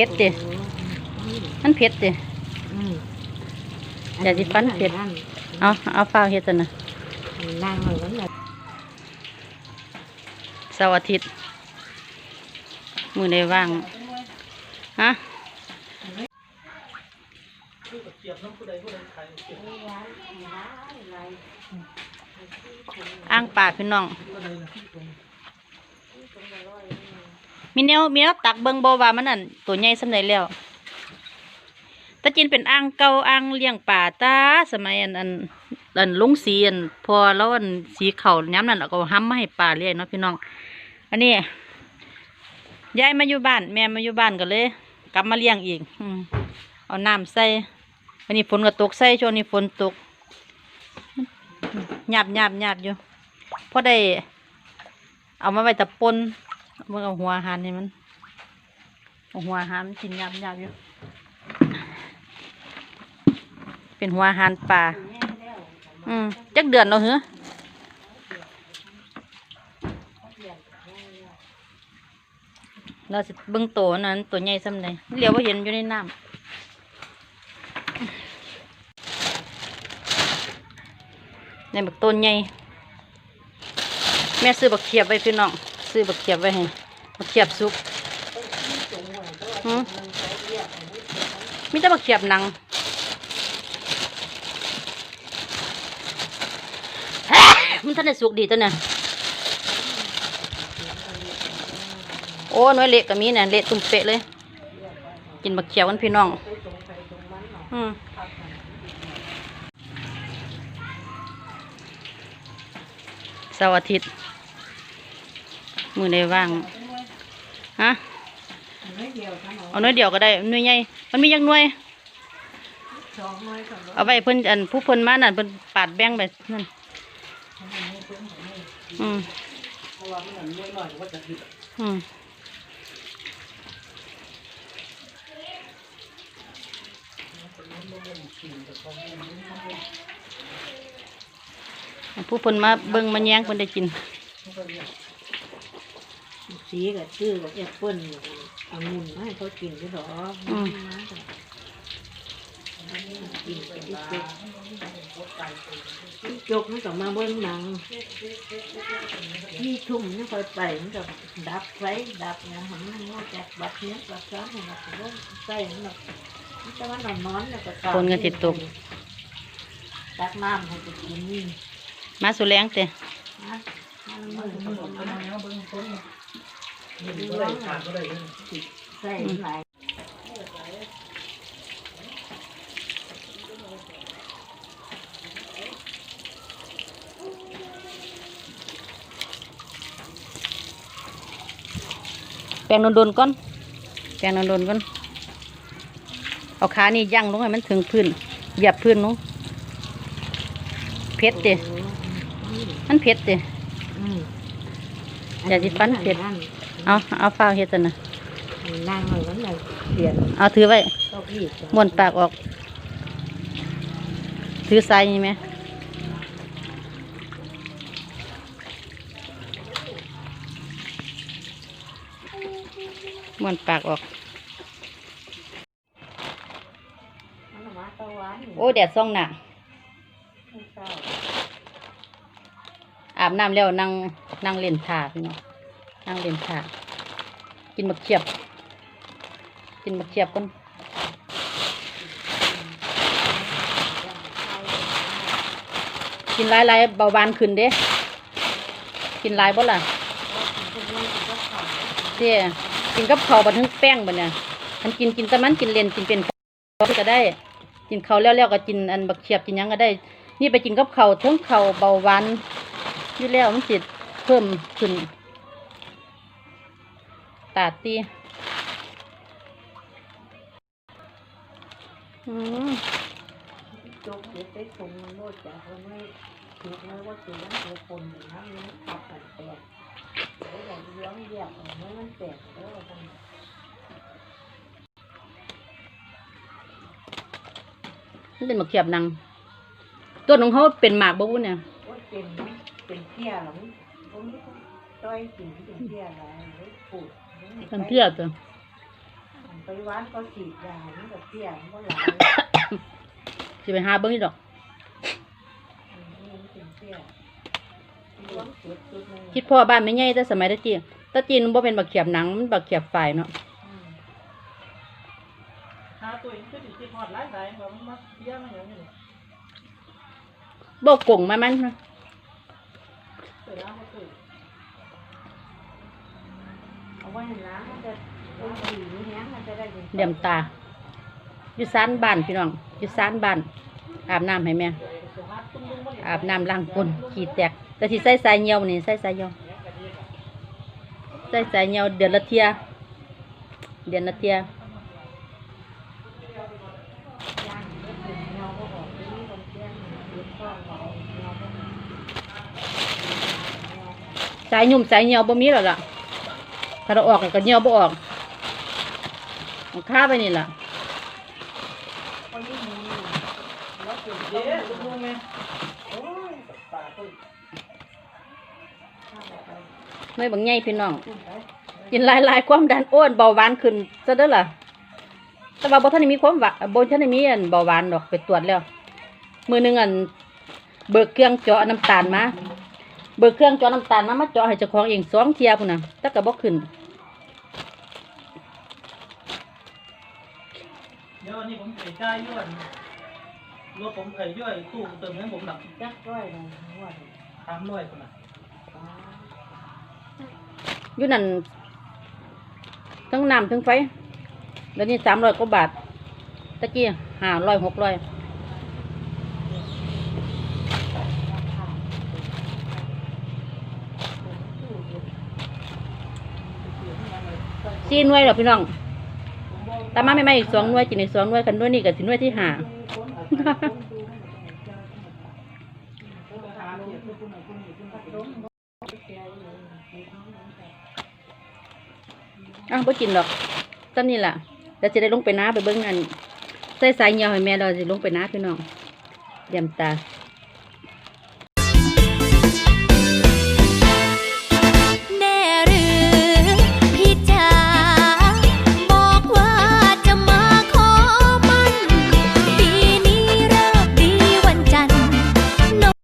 ผ็ดดิมันเผ็ดดิอย่าสิฟันเผ็ดเอาเอาฟ้าวเฮ็ดซะนะนั่งเลยนั่นแหละเสาร์อาทิตย์ มื้อใดว่าง ฮะอ่างปลาพี่น้อง มีแนวมีแนวตักเบิงบว่ามันนั่นตัวใหญ่สำใดแล้วแตะจินเป็นอ่างเก่าอ่างเลี้ยงปลาตาสมัยอันอันอันลุงสีอันพอแล้วอันสีเขาวย้ำนั่นแล้วก็ห้ำมาให้ปลาเลี้ยงเนาะพี่น้อง อันนี้ยายมาอยู่บ้าน แม่มาอยู่บ้านก็เลย กลับมาเลี้ยงอีกอืมเอาน้ำใส่อันนี้ฝนก็ตกใส่ช่วงนี้ฝนตกหยาบหยาบหยาบอยู่พอได้ เอามาไว้ตะปน เมื่อเอาหัวหารนี่มันเอาหัวหันกินยาบหยาบอยู่ เป็นหัวหารป่า อืมจักเดือนเราเหรอเราสิเบิ่งโตนั้นตัวใหญ่ซ้ำใดเหลียวว่าเห็นอยู่ในน้ำในบักต้นใหญ่แม่ซื้อบักเขียบไว้พี่น้อง ซื้อบักเขียบไว้ให้บักเขียบสุกหืมมีแต่บักเขียบหนังมันท่านได้สุกดีตัวเนี่ยโอ้น้อยเละก็มีเนี่ยเละตุ่มเปะเลย กินบักเขียวกันพี่น้อง อืมเสาร์อาทิตย์ มือในว่างฮะเอาหน้อยเดียวก็ได้หน่วยใหญ่มันมีอยังหน่วยเอาไปเพิ่นอันผู้เพิ่นมานั่นเพิ่นปาดแบ่งไปนั่นอืมอืมผู้เพิ่นมาเบิ่งมาแย่งเพิ่นได้กิน สีกับชื่อกับแอปเปิ้ลองุ่นมาให้เขากินด้วยหรออืม กินไปที่จกที่จกมันก็มาเบิ้งหนังที่ทุ่มนี่คอยไปมันก็ดับไฟดับนะมันมันว่าจากบัดเนี้ยบัดซ้อนเนี่ยมันก็ใส่มันแบบมันจะมันนอนแล้วก็คนก็ติดตก ตักน้ำให้ไปกินนี่มาสุแรงเตะนะมันมือมันก็มา ใส่หลายแปรงโดนๆก่อน แปรงโดนๆก่อน เอาขานี่ยั่งลงให้มันถึงพื้น เหยียบพื้นลงเผ็ดเตะมันเผ็ดเตะอืมอย่าสิฟันเผ็ด เอาเอาฟ้าวเฮ็ดซะนะนั่งเลยนั่นเลยเปลี่ยนเอาถือไว้เก้าอี้จ้ะม้วนปากออก ถือสายนี่ไหมม้วนปากออก มันมาตะวันโอ้แดดส่องหน้าอาบน้ำแล้วนั่งนั่งเล่นถาพี่น้อง นั่งเล่นถากินมะเขียบ กินมะเขียบก่อนกินหลายหลายเบาหวานขึ้นเด้ กินหลายบ่ล่ะเด้กินกับข้าวบัดถึงแป้งบัดเนี่ยมันกินกินแต่มันกินเลนกินเป็นก็ได้ กินข้าวแล้วแล้วก็กินอันบักเขียบกินยังก็ได้ นี่ไปกินกับข้าวทั้งข้าวเบาหวานอยู่แล้วมันสิเพิ่มขึ้น ตาตีอืมจกเด็ดไปส่งมันโลดจากคนไม่ถูกแล้วว่าถูกแล้วถูกคนอย่างนั้นมันขับกันแตกแล้วอย่างเลี้ยงแยกออกมามันแตกแล้วกันมันเป็นบักเขียบนังต้นของเขาเป็นหมากบ่วุ้นเนี่ยว่าเป็นเป็นเพี้ยหรอมันมันต้อยกินเป็นเพี้ยอะไรปวด มันเพี้ยตัวมไปวัดก็ฉีดยามันก็เตี้ยมันก็หลายสิไปหาเบิ่งนี่ดอกอืมมันเป็นเตี้ยรวมจุดจุดหนึงคิดพ่อบ้านไม่ใหญ่แต่สมัยตะกี้ตะกี้มันบ่เป็นบักเขียบหนังมันบักเขียบฝ่ายเนาะอืมหาตัวเองก็ติดที่พอดหลายสายแบบมันมาเยี่ยมอย่างนี้บ่กงมามันนะเสร็จแล้วก็ตื่ เอาไว้ให้ล้างมันจะเอาสีแห้งมันจะได้เป็นเหลี่ยมตาอยู่ซานบ้านพี่น้องอยู่ซานบ้านอาบน้ำให้แม่อาบน้ำล้างก้นขี้แตก แต่ที่ใส่สายเหี่ยวนี่ใส่สายเหี่ยวใส่สายเหี่ยวเดือนละเทียเดือนละเทียย่างเล็กถึงเงาก็ออกไปนี่คนเตี้ยเล็กก็ออกเงาก็ออกสายยุ่มสายเหี่ยวบ่มีแล้วล่ะ ถ้าเราออกก็เหี่ยวบ่ออกเอาค่าไปนี่ล่ะก็ยิ่งมีแล้วเปลี่ยนเย้ตุ้มตุ้มไหมโอ้ยป่าตุ้ยไงพี่น้องขึ้นไปกินหลายความดันอ้วนเบาหวานขึ้นซะเด้อล่ะ แต่ว่าบ่ทันได้มีความหวานบ่ทันได้มีอันเบาหวานดอกไปตรวจแล้ว มือหนึ่งอันเบิกเครื่องเจาะน้ำตาลมา เบิกเครื่องเจาะน้ำตาลมามาเจาะให้เจ้าของเองสองเที่ยพุ่นน่ะแต่ก็บ่ขึ้นเดี๋ยววันนี้ผมใส่ใจายย้วนรถผมเอ่ยย้วยตู้เติมเงินผมหนักจักร้อยเลยว่าดิสามร้อยคนน่ะอ๋ออยู่นั่นทั้งน้ำทั้งไฟเดี๋ยวนี้300กว่าบาทตะกี้500 600สี่ห น่วยหรอพี่น้องตามมาไม่ไม่อีกสองหน่วยจินอีกสองหน่วยกันหน่วยนี่กับสิหน่วยที่ห้าอ้าวบ่กินหรอกตอนนี้ล่ะเดี๋ยวจะได้ลงไปน้าไปเบิ้งอันใส่สายเหี่ยวให้แม่เราจะลงไปน้าพี่น้องเดี่ยมตา